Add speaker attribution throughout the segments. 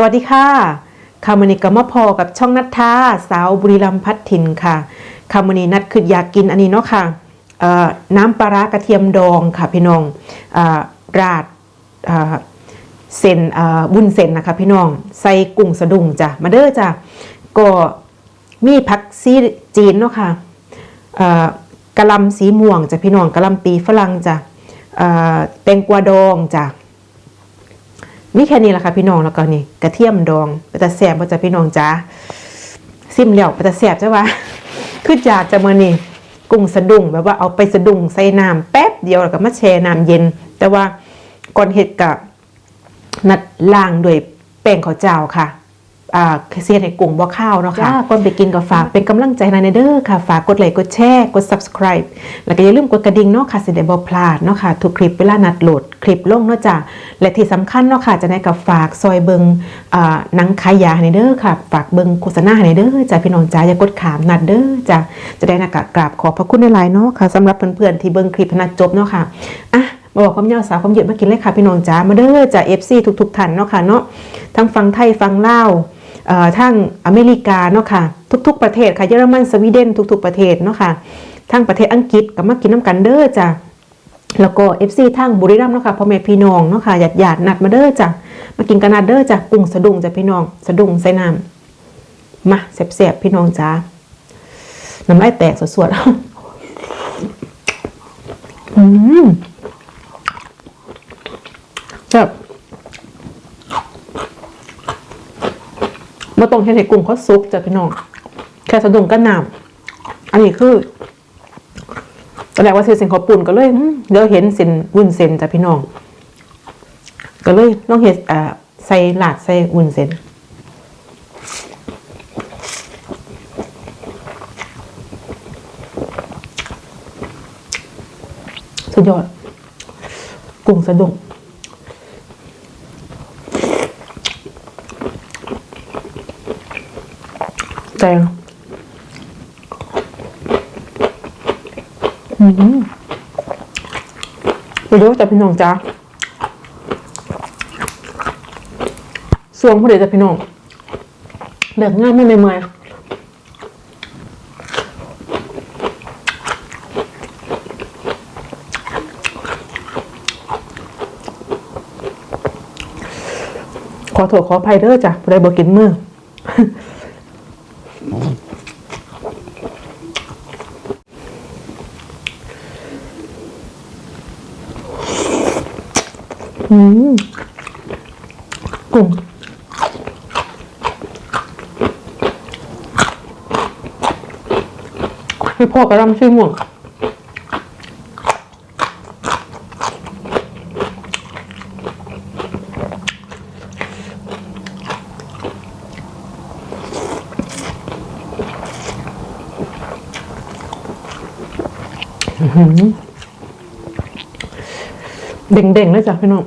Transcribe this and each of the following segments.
Speaker 1: สวัสดีค่ะคำวันนีก็มาพอกับช่องนัทธาสาวบุรีรัมย์พัฒถิ่นค่ะคำวันนีนัดคืออยากกินอันนี้เนาะค่ะน้ำปลาร้ากระเทียมดองค่ะพี่น้องอราดเส้นบุญเส้นนะคะพี่น้องใส่กุ้งสะดุ้งจ้ะมาเด้อจ้ะก็มีผักซีจีนเนาะค่ะเอ่อกะลำสีม่วงจ้ะพี่น้องกระลำปีฝรั่งจ้ะแตงกวาดองจ้ะ มีแค่นี้แหละค่ะพี่น้องแล้วก็นี่กระเทียมดองไปแต่แสบมาจากพี่น้องจ้าซิมแล้วไปแต่แสบจ้าวะคือจากจะมานี่กุ้งสะดุ้งแบบว่าเอาไปสะดุ้งใส่น้ำแป๊บเดียวแล้วก็มาแช่น้ำเย็น แต่ว่าก่อนเห็ดกับนัดล่างด้วยแป้งข้าวเจ้าค่ะ เสียให้กุ้งบ่ข้าวเนาะค่ะก่อนไปกินก็ฝากเป็นกำลังใจให้ในเด้อค่ะ ฝากกดไลค์กดแชร์กด subscribe แล้วก็อย่าลืมกดกระดิ่งเนาะค่ะสิได้บ่พลาดเนาะค่ะทุกคลิปเวลานัดโหลดคลิปลงเนาะจ้ะและที่สำคัญเนาะค่ะจะได้กับฝากซอยเบิงอ่าหนังขายยาให้ในเด้อค่ะ ฝากเบิงโฆษณาให้ในเด้อจ้ะพี่น้องจ้าอย่ากดขามนัดเด้อจ้ะจะได้นักกราบขอบพระคุณในหลายๆเนาะค่ะสำหรับเพื่อนๆที่เบิงคลิปให้นัดจบเนาะค่ะอะมาบอกความยาวสาวความยืดมากินเลยค่ะพี่น้องจ้ามาเด้อจ้ะ FC ทุกๆท่านเนาะค่ะเนาะทั้งฟังไทยฟังลาวเอ่อ ทั้งอเมริกาเนาะค่ะทุก ๆ ประเทศค่ะเยอรมันสวีเดนทุก ๆประเทศเนาะค่ะทั้งประเทศอังกฤษก็มากินน้ำกันเด้อจ้ะแล้วก็ FC ทั้งบุรีรัมย์เนาะค่ะพ่อแม่พี่น้องเนาะค่ะหยาดหยาดนัดมาเด้อจ้ะมากินกันนัดเด้อจ้ะกุ้งสะดุ้งจ้ะพี่น้องสะดุ้งใส่น้ำมาแสบๆพี่น้องจ้าน้ำลายแตกสวดๆอืมแบบ มาตรงเห็นให้กุ้งเขาซุปจ้ะพี่น้องแค่สะดุ้งก็นำอันนี้คือตอนแรกว่าเส้นเข้าปุ่นก็เลยเดี๋ยวเห็นเส้นวุ้นเส้นจ้ะพี่น้อง ก็เลยต้องเห็ดอ่าใส่หลาดใส่วุ้นเส้นสุดยอดกุ้งสะดุ้ง แตงไปดูแต่พี่น้องจ้าสวงพอดีจ้ะพี่น้องเด็กง่ายไม่เมื่อยขอโทษขออภัยเด้อจ้ะบ่ได้บอกกินมือ อืมกุ้งให้พ่อกระรำชื่อม่วงอื้อหือ เด้งๆเลยจ้ะพี่น้อง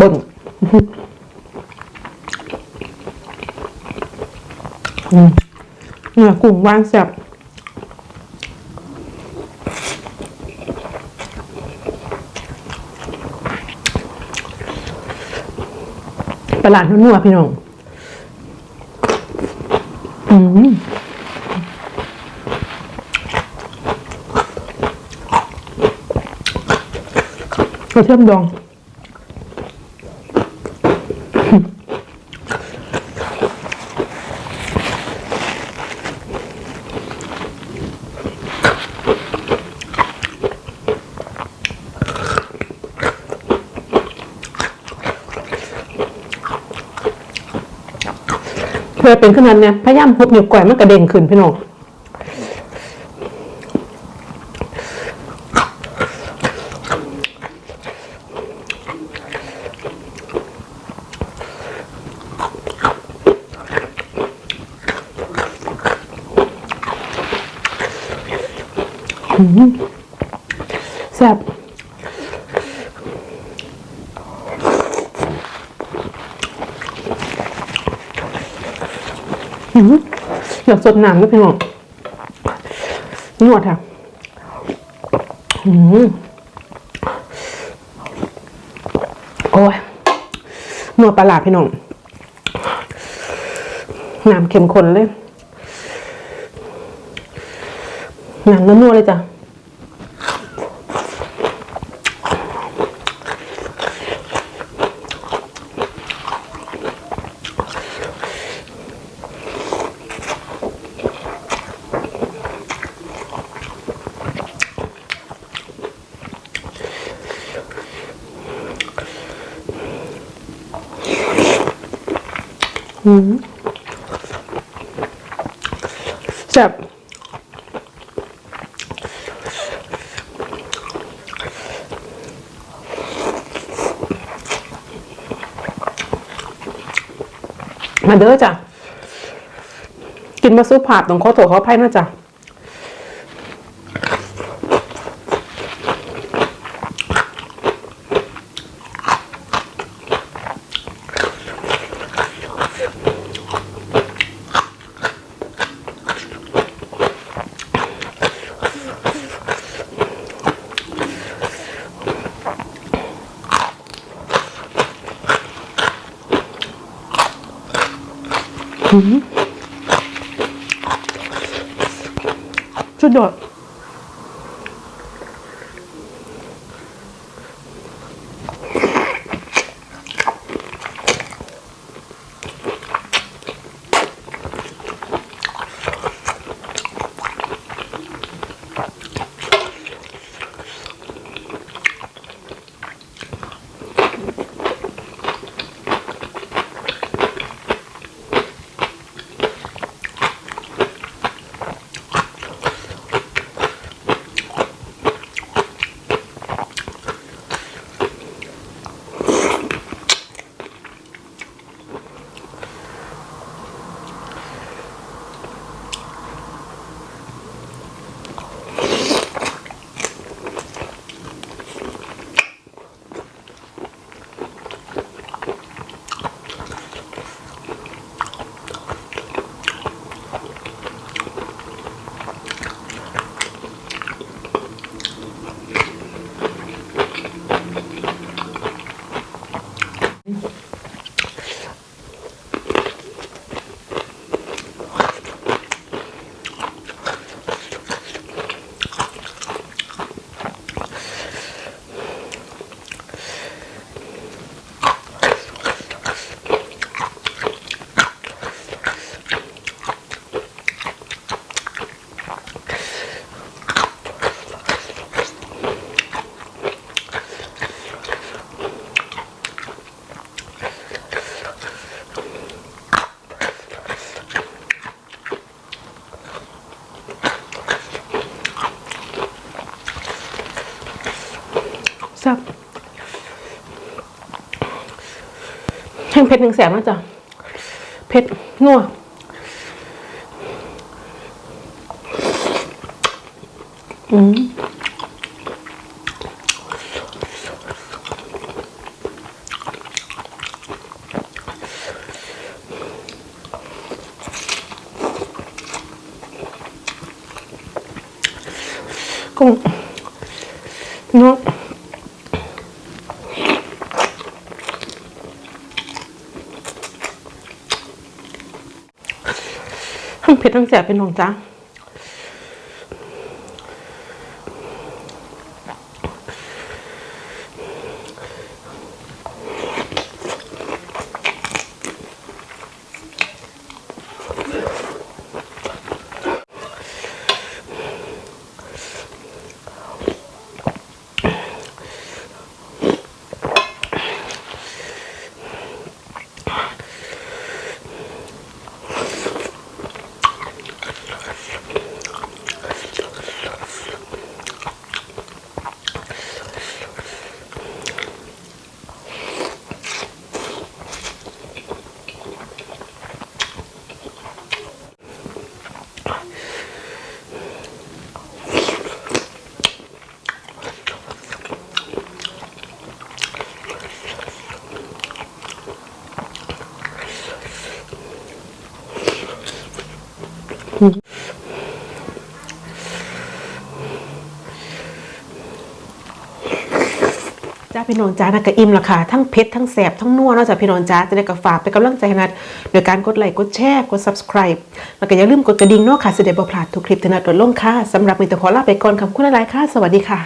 Speaker 1: บนเนี่ยกลุ่มวางแซ่บตลาดนัวๆพี่น้อง อืม กระเทียมดองเพื่อเป็นขนาดเนี้ยพยายามพบนิ้วก้อยมันกระเด้งขึ้นพี่น้อง แซ่บอยากสดหนังด้วยพี่น้องนวดค่ะโอ้ยนวดปลาหลาพี่น้อง น้ำเค็มข้นเลย หน้ำนัวๆเลยจ้ะแซ่บ มาเด้อจ้ะกินมาซุปผัดตรงขอถั่วข้อภัยนะจ๊ะ สุดยอด ห้งเผ็ดหนึ่งแสนนะจ๊ะเผ็ดนัวอืมกุ้งนัวงเผ็ด ทั้งแสบเป็นของจ้า จ้าพี่น้องจ้านะกะอิ่มละค่ะทั้งเผ็ดทั้งแสบทั้งนัวเนอกจากพี่น้องจ้าจะได้กับฝากไปกำลังใจหนัดโดยการกดไลค์กดแชร์กด subscribe แล้วก็อย่าลืมกดกระดิ่งเนาะค่ะสิได้บ่พลาดทุกคลิปที่นัดโดนลงค่ะสำหรับมีแต่ขอลาไปก่อนขอบคุณหลายค่ะ สวัสดีค่ะ